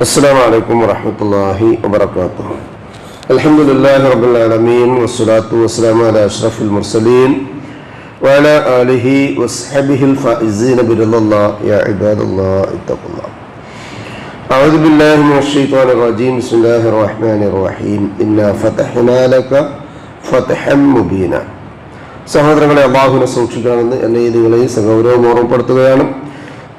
السلام عليكم ورحمة الله وبركاته الحمد لله رب العالمين والصلاة والسلام على أشرف المرسلين وعلى آله وصحبه الفائزين برضا الله يا عباد الله اتقوا الله أعوذ بالله من الشيطان الرجيم بسم الله الرحمن الرحيم إنا فتحنا لك فتحا مبينا സഹോദരങ്ങളെ അള്ളാഹുവിനെ സൂക്ഷിക്കണമെന്ന് എന്നെ നിങ്ങളെയും സഗൗരവം ഓർമ്മപ്പെടുത്തുകയാണ്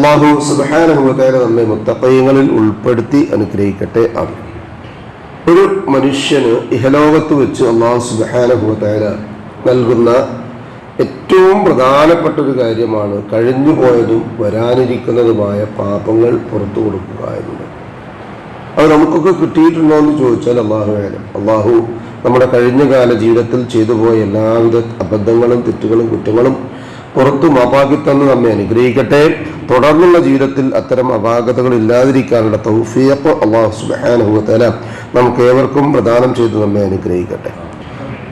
അള്ളാഹു സുബാനുഭവക്കാരെ നമ്മെ മുത്തപ്പയങ്ങളിൽ ഉൾപ്പെടുത്തി അനുഗ്രഹിക്കട്ടെ. ആണ് ഒരു മനുഷ്യന് ഇഹലോകത്ത് വെച്ച് അള്ളാഹു സുബാനുഭവക്കാര നൽകുന്ന ഏറ്റവും പ്രധാനപ്പെട്ട ഒരു കാര്യമാണ് കഴിഞ്ഞു പോയതും വരാനിരിക്കുന്നതുമായ പാപങ്ങൾ പുറത്തു കൊടുക്കുക എന്നത്. അത് നമുക്കൊക്കെ കിട്ടിയിട്ടുണ്ടോ എന്ന് ചോദിച്ചാൽ അള്ളാഹു വേണം അള്ളാഹു നമ്മുടെ കഴിഞ്ഞ കാല ജീവിതത്തിൽ ചെയ്തു പോയ എല്ലാവിധ അബദ്ധങ്ങളും തെറ്റുകളും കുറ്റങ്ങളും പുറത്തു മാപ്പാക്കി തന്ന് നമ്മെ അനുഗ്രഹിക്കട്ടെ. തുടർന്നുള്ള ജീവിതത്തിൽ അത്തരം അപാകതകൾ ഇല്ലാതിരിക്കാനുള്ള തൗഫിയപ്പ് അള്ളാഹു സുബാനുഭവത്തല നമുക്ക് ഏവർക്കും പ്രദാനം ചെയ്ത് നമ്മെ അനുഗ്രഹിക്കട്ടെ.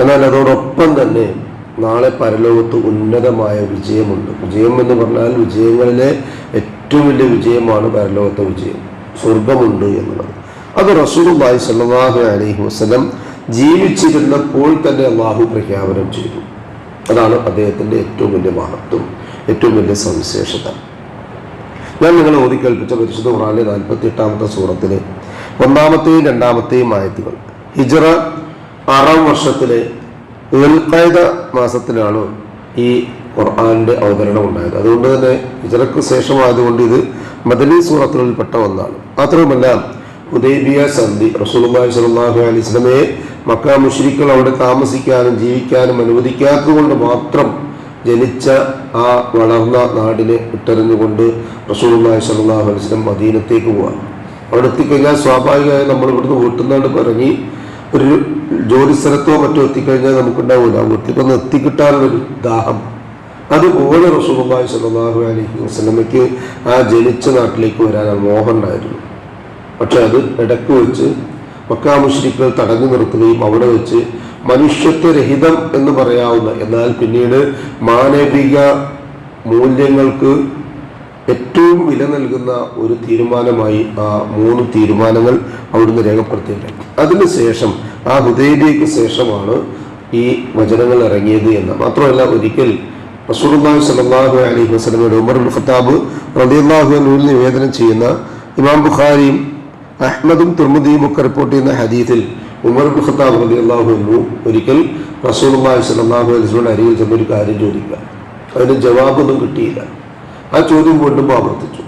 എന്നാൽ അതോടൊപ്പം തന്നെ നാളെ പരലോകത്ത് ഉന്നതമായ വിജയമുണ്ട്. വിജയം എന്ന് പറഞ്ഞാൽ വിജയങ്ങളിലെ ഏറ്റവും വലിയ വിജയമാണ് പരലോകത്തെ വിജയം. സ്വർഗമുണ്ട് എന്നുള്ളത്. അത് റസൂലുള്ളാഹി സല്ലാഹു അലൈഹി വസല്ലം ജീവിച്ചിരുന്നപ്പോൾ തന്നെ അള്ളാഹു പ്രഖ്യാപനം ചെയ്തു. അതാണ് അദ്ദേഹത്തിന്റെ ഏറ്റവും വലിയ മഹത്വം ഏറ്റവും വലിയ സവിശേഷത. ഞാൻ നിങ്ങളെ ഓതിക്കേൽപ്പിച്ച പരിശുദ്ധ ഖുറാനിലെ നാൽപ്പത്തി എട്ടാമത്തെ സൂറത്തിലെ ഒന്നാമത്തെയും രണ്ടാമത്തെയും ആയത്തുകൾ. ഹിജറ ആറാം വർഷത്തിലെ ഉൽഖൈദ മാസത്തിലാണ് ഈ ഖുർആാനിന്റെ അവതരണം ഉണ്ടായത്. അതുകൊണ്ട് തന്നെ ഹിജറക്ക് ശേഷമായതുകൊണ്ട് ഇത് മദനി സൂറത്തുകളിൽപ്പെട്ട ഒന്നാണ്. മാത്രവുമല്ല ഹുദൈബിയ സന്ധി റസൂലുള്ളാഹി സ്വല്ലല്ലാഹു അലൈഹി വസല്ലമയെ മക്ക മുശ്രിക്കുകൾ അവിടെ താമസിക്കാനും ജീവിക്കാനും അനുവദിക്കാത്തത് കൊണ്ട് മാത്രം ജനിച്ച ആ വളർന്ന നാടിനെ വിട്ടെറിഞ്ഞുകൊണ്ട് റസൂലുള്ളാഹി സ്വല്ലല്ലാഹു അലൈഹി വസല്ലം മദീനത്തേക്ക് പോവാം. അവിടെ എത്തിക്കഴിഞ്ഞാൽ സ്വാഭാവികമായി നമ്മൾ ഇവിടുന്ന് വീട്ടുന്നാണ്ട് ഇറങ്ങി ഒരു ജോലി സ്ഥലത്തോ മറ്റോ എത്തിക്കഴിഞ്ഞാൽ നമുക്കുണ്ടാവില്ല. വീട്ടിലേക്കൊന്ന് എത്തിക്കിട്ടാനുള്ളൊരു ദാഹം. അതുപോലെ റസൂലുള്ളാഹി സ്വല്ലല്ലാഹു അലൈഹി വസല്ലമയ്ക്ക് ആ ജനിച്ച നാട്ടിലേക്ക് വരാൻ മോഹം ഉണ്ടായിരുന്നു. പക്ഷെ അത് ഇടയ്ക്ക് വെച്ച് മക്കാമുശ്രിക്കുകൾ തടഞ്ഞു നിർത്തുകയും അവിടെ വെച്ച് മനുഷ്യത്വരഹിതം എന്ന് പറയാവുന്ന എന്നാൽ പിന്നീട് മാനവിക മൂല്യങ്ങൾക്ക് ഏറ്റവും വില നൽകുന്ന ഒരു തീരുമാനമായി ആ മൂന്ന് തീരുമാനങ്ങൾ അവിടുന്ന് രേഖപ്പെടുത്തിയിട്ടുണ്ട്. അതിനുശേഷം ആ ഹുദൈബിയയ്ക്ക് ശേഷമാണ് ഈ വചനങ്ങൾ ഇറങ്ങിയത് എന്ന്. മാത്രമല്ല ഒരിക്കൽ റസൂലുള്ളാഹി സലാഹു അലി വസല്ലമയുടെ ഉമർ ഖത്താബ് റളിയല്ലാഹു അൻഹുവിൽ നിവേദനം ചെയ്യുന്ന ഇമാം ബുഖാരിയും അഹ്മദും തുർമുദിയും ഒക്കെ റിപ്പോർട്ട് ചെയ്യുന്ന ഹദീസിൽ ഉമർ ഖത്താബ് റളിയല്ലാഹു അൻഹു ഒരിക്കൽ സ്വല്ലല്ലാഹു അലൈഹി വസല്ലമയുടെ അരികിൽ ചെന്ന് ഒരു കാര്യം ചോദിക്കുക. അതിന് ജവാബൊന്നും കിട്ടിയില്ല. ആ ചോദ്യം വീണ്ടും ആവർത്തിച്ചു.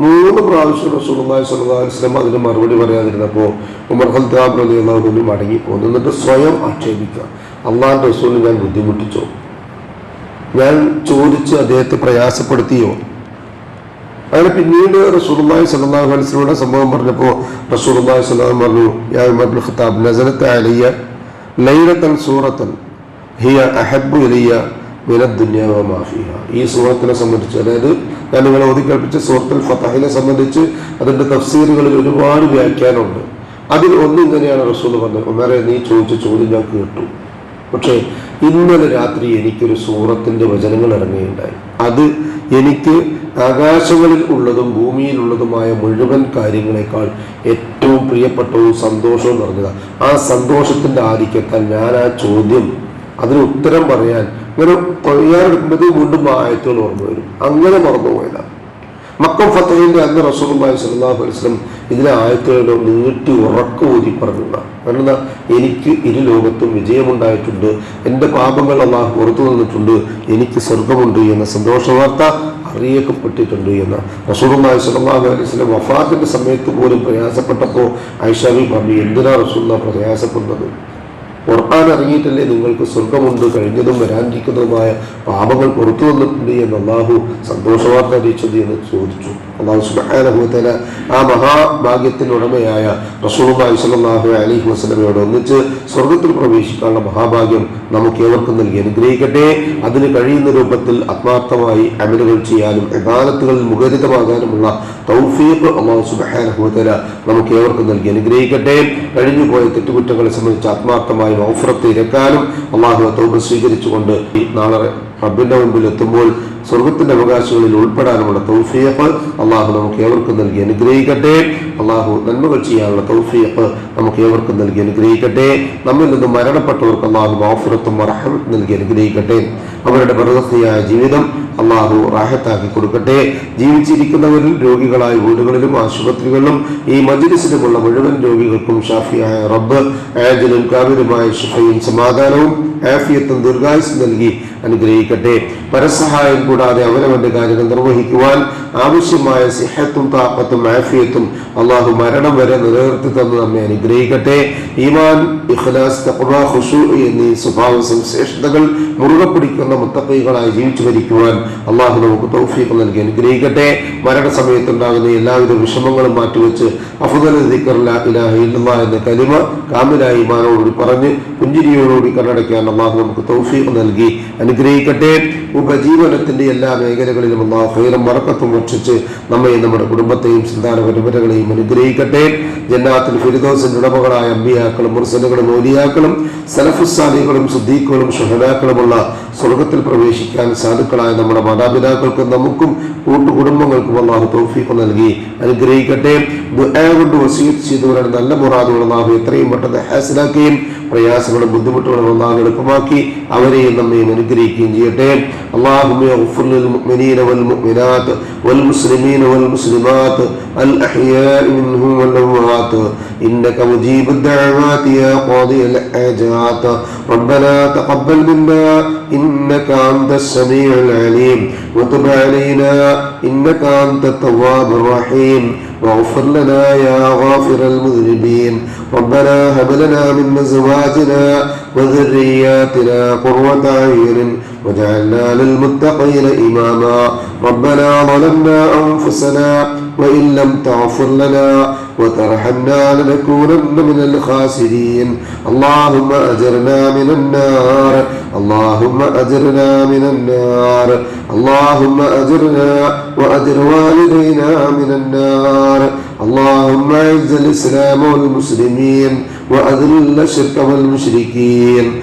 മൂന്ന് പ്രാവശ്യം സ്വല്ലല്ലാഹു അലൈഹി വസല്ലം അതിന് മറുപടി പറയാതിരുന്നപ്പോൾ ഉമർ ഖത്താബ് റളിയല്ലാഹു അൻഹു മടങ്ങിപ്പോന്നു എന്നിട്ട് സ്വയം ആക്ഷേപിക്കുക. അള്ളാഹ് റസൂലിനെ ഞാൻ ബുദ്ധിമുട്ടിച്ചോ? ഞാൻ ചോദിച്ച് അദ്ദേഹത്തെ പ്രയാസപ്പെടുത്തിയോ? അങ്ങനെ പിന്നീട് റസൂലുള്ളാഹി സ്വല്ലല്ലാഹു അലൈഹി വസല്ലമയുടെ സംഭവം പറഞ്ഞപ്പോൾ റസൂലുള്ളാഹി സ്വല്ലല്ലാഹു പറഞ്ഞു യാ ഉമർ ഇബ്നു ഖത്താബ് നസരത്ത് അലിയ ലൈലത്തൻ സൂറത്തൻ ഹിയ അഹബു ഇലിയ മിനദ് ദുനിയ വ മാ ഫീഹ. ഈ സൂറത്തിനെ സംബന്ധിച്ച് അതായത് ഞാൻ നിങ്ങളെ ഓതിക്കൽപ്പിച്ച സൂറത്തുൽ ഫത്താഹിനെ സംബന്ധിച്ച് അതിന്റെ തഫ്സീറുകളിൽ ഒരുപാട് വ്യാഖ്യാനമുണ്ട്. അതിൽ ഒന്ന് ഇങ്ങനെയാണ് റസൂൽ പറഞ്ഞത്. ഒന്നേറെ നീ ചോദിച്ച ചോദ്യം ഞാൻ കേട്ടു. പക്ഷേ ഇന്നലെ രാത്രി എനിക്കൊരു സൂറത്തിന്റെ വചനങ്ങൾ ഇറങ്ങുകയുണ്ടായി. അത് എനിക്ക് ആകാശങ്ങളിൽ ഉള്ളതും ഭൂമിയിലുള്ളതുമായ മുഴുവൻ കാര്യങ്ങളെക്കാൾ ഏറ്റവും പ്രിയപ്പെട്ടവും സന്തോഷവും നിറഞ്ഞതാണ് ആ സന്തോഷത്തിന്റെ ആധിക്യത്താൽ ഞാൻ ആ ചോദ്യം അതിന് ഉത്തരം പറയാൻ ഇങ്ങനെ തയ്യാറെടുക്കുമ്പോൾ വീണ്ടും ആയത്തുകൾ ഓർമ്മ വരും. അങ്ങനെ മറന്നുപോയതാണ് മക്കം ഫത്തഹിന്റെ അന്ന് സ്വല്ലല്ലാഹു അലൈഹി വസല്ലം ഇതിലെ ആയത്തുകളോ നീട്ടി ഉറക്കം ഊതി പറഞ്ഞതാണ് കാരണം എനിക്ക് ഇരു ലോകത്തും വിജയമുണ്ടായിട്ടുണ്ട്. എന്റെ പാപങ്ങൾ അള്ളാഹു പുറത്തു നിന്നിട്ടുണ്ട് എനിക്ക് സ്വർഗമുണ്ട് എന്ന സന്തോഷ വാർത്ത അറിയിക്കപ്പെട്ടിട്ടുണ്ട് എന്ന് റസൂലുള്ളാഹി സ്വല്ലല്ലാഹു അലൈഹി വസല്ലം വഫാത്തിന്റെ സമയത്ത് പോലും പ്രയാസപ്പെട്ടപ്പോൾ ഐഷാബി പറഞ്ഞു എന്തിനാ റസൂല്ല പ്രയാസപ്പെടുന്നത്? ഖുർആൻ അറിഞ്ഞിട്ടല്ലേ നിങ്ങൾക്ക് സ്വർഗമുണ്ട് കഴിഞ്ഞതും വരാനിരിക്കുന്നതുമായ പാപങ്ങൾ പുറത്തു വന്നിട്ടുണ്ട് എന്ന് അള്ളാഹു സന്തോഷവാർത്ത അറിയിച്ചത് എന്ന് ചോദിച്ചു. അള്ളാഹു സുബാനുഭവത്തേല ആ മഹാഭാഗ്യത്തിനുടമയായ ഉടമയായ സലാഹു അലൈഹി വസ്ലമയോട് ഒന്നിച്ച് സ്വർഗത്തിൽ പ്രവേശിക്കാനുള്ള മഹാഭാഗ്യം നമുക്ക് ഏവർക്കും നൽകി. അനുഗ്രഹിക്കട്ടെ. അതിന് കഴിയുന്ന രൂപത്തിൽ ആത്മാർത്ഥമായി അമലുകൾ ചെയ്യാനും ഇബാദത്തുകളിൽ മുഖരിതമാകാനുമുള്ള തൗഫീഖ് അള്ളാഹു സുബാനുഭവത്തേല നമുക്ക് ഏവർക്കും നൽകി. അനുഗ്രഹിക്കട്ടെ. കഴിഞ്ഞു പോയ തെറ്റുകുറ്റങ്ങളെ സംബന്ധിച്ച് ആത്മാർത്ഥമായി മൗഫറത്ത് ഇരക്കാനും അള്ളാഹു തൗബ സ്വീകരിച്ചുകൊണ്ട് നാളെ റബ്ബിന്റെ മുമ്പിൽ എത്തുമ്പോൾ സ്വർഗത്തിന്റെ അവകാശങ്ങളിൽ ഉൾപ്പെടാനുള്ള തൗഫീഖ് അള്ളാഹു നമുക്ക് ഏവർക്കും നൽകി അനുഗ്രഹിക്കട്ടെ. അള്ളാഹു നന്മകൾ ചെയ്യാനുള്ള തൗഫീഖ് നമുക്ക് ഏവർക്കും നൽകി അനുഗ്രഹിക്കട്ടെ. നമ്മിൽ നിന്നും മരണപ്പെട്ടവർക്ക് അള്ളാഹു മാഫുറത്തും മറഹം നൽകി അനുഗ്രഹിക്കട്ടെ. അവരുടെ പ്രദർശിയായ ജീവിതം അള്ളാഹു റാഹത്താക്കി കൊടുക്കട്ടെ. ജീവിച്ചിരിക്കുന്നവരിൽ രോഗികളായ വീടുകളിലും ആശുപത്രികളിലും ഈ മജിലിസിലുമുള്ള മുഴുവൻ രോഗികൾക്കും ഷാഫിയായ റബ്ബ് ആജലും കാവിലുമായ ഷിഫയും സമാധാനവും ആഫിയത്തും ദീർഘായുസ് നൽകി അനുഗ്രഹിക്കട്ടെ. പരസഹായം കൂടാതെ അവനവന്റെ കാര്യങ്ങൾ നിർവഹിക്കുവാൻ ആവശ്യമായ സിഹത്തും താപ്പത്തും ആഫിയത്തും അള്ളാഹു മരണം വരെ നിലനിർത്തി തന്ന് നമ്മെ അനുഗ്രഹിക്കട്ടെ. ഈമാൻ ഇഖ്ലാസ് തഖ്വ എന്നീ സ്വഭാവ സവിശേഷതകൾ മുറുകെ പിടിക്കുന്ന മുത്തക്കൈകളായി ജീവിച്ചു ഭരിക്കുവാൻ അള്ളാഹു നമുക്ക് തൗഫീഖ് നൽകി അനുഗ്രഹിക്കട്ടെ. മരണസമയത്തുണ്ടാകുന്ന എല്ലാവിധ വിഷമങ്ങളും മാറ്റിവെച്ച് അഫുദൽ ഇലാഹ ഇല്ലല്ലാ എന്ന കലിമ കാമിലായി ഈമാനോടുകൂടി പറഞ്ഞ് പുഞ്ചിരിയോടുകൂടി കണ്ണടയ്ക്കാൻ അള്ളാഹു നമുക്ക് തൗഫീഖ് നൽകി അനുഗ്രഹിക്കട്ടെ. ഉപജീവനത്തിന്റെ വേണ്ടി എല്ലാ മേഖലകളിലും ഉള്ള ഹൈറും വറക്കത്തും ഭക്ഷിച്ച് നമ്മയും നമ്മുടെ കുടുംബത്തെയും സന്താന പരമ്പരകളെയും അനുഗ്രഹിക്കട്ടെ. ജന്നാത്തിൽ ഫിരിദോസിന്റെ ഉടമകളായ അമ്പിയാക്കളും മുർസലുകളും ഓലിയാക്കളും സലഫുസാലികളും സുദ്ദീഖുകളും ഷഹനാക്കളുമുള്ള സ്വർഗത്തിൽ പ്രവേശിക്കാൻ സാധുക്കളായ നമ്മുടെ മാതാപിതാക്കൾക്കും നമുക്കും കൂട്ടുകുടുംബങ്ങൾക്കും അള്ളാഹു തൗഫീഖ് നൽകി അനുഗ്രഹിക്കട്ടെ. കൊണ്ട് വസീത് ചെയ്തവരുടെ നല്ല മുറാദുകൾ നാം എത്രയും പെട്ടെന്ന് ഹാസിലാക്കുകയും പ്രയാസങ്ങളും ബുദ്ധിമുട്ടുകളും നാം എളുപ്പമാക്കി അവരെയും നമ്മയും അനുഗ്രഹിക്കുകയും ചെയ്യട്ടെ. അള്ളാഹു اغفر للمؤمنين والمؤمنات والمسلمين والمسلمات الأحياء منهم والأموات إنك مجيب الدعوات يا قاضي الحاجات ربنا تقبل منا إنك أنت السميع العليم وتب علينا إنك أنت التواب الرحيم واغفر لنا يا غافر المذنبين ربنا هب لنا من أزواجنا وذرياتنا قرة أعين وجعلنا للمتقين إماما. ربنا ظلمنا أنفسنا وإن لم تغفر لنا وترحمنا لنكونن من الخاسرين. اللهم أجرنا من النار. اللهم أجرنا من النار. اللهم أجرنا وأجر والدينا من النار. اللهم أعز الإسلام والمسلمين وأذل الشرك والمشركين.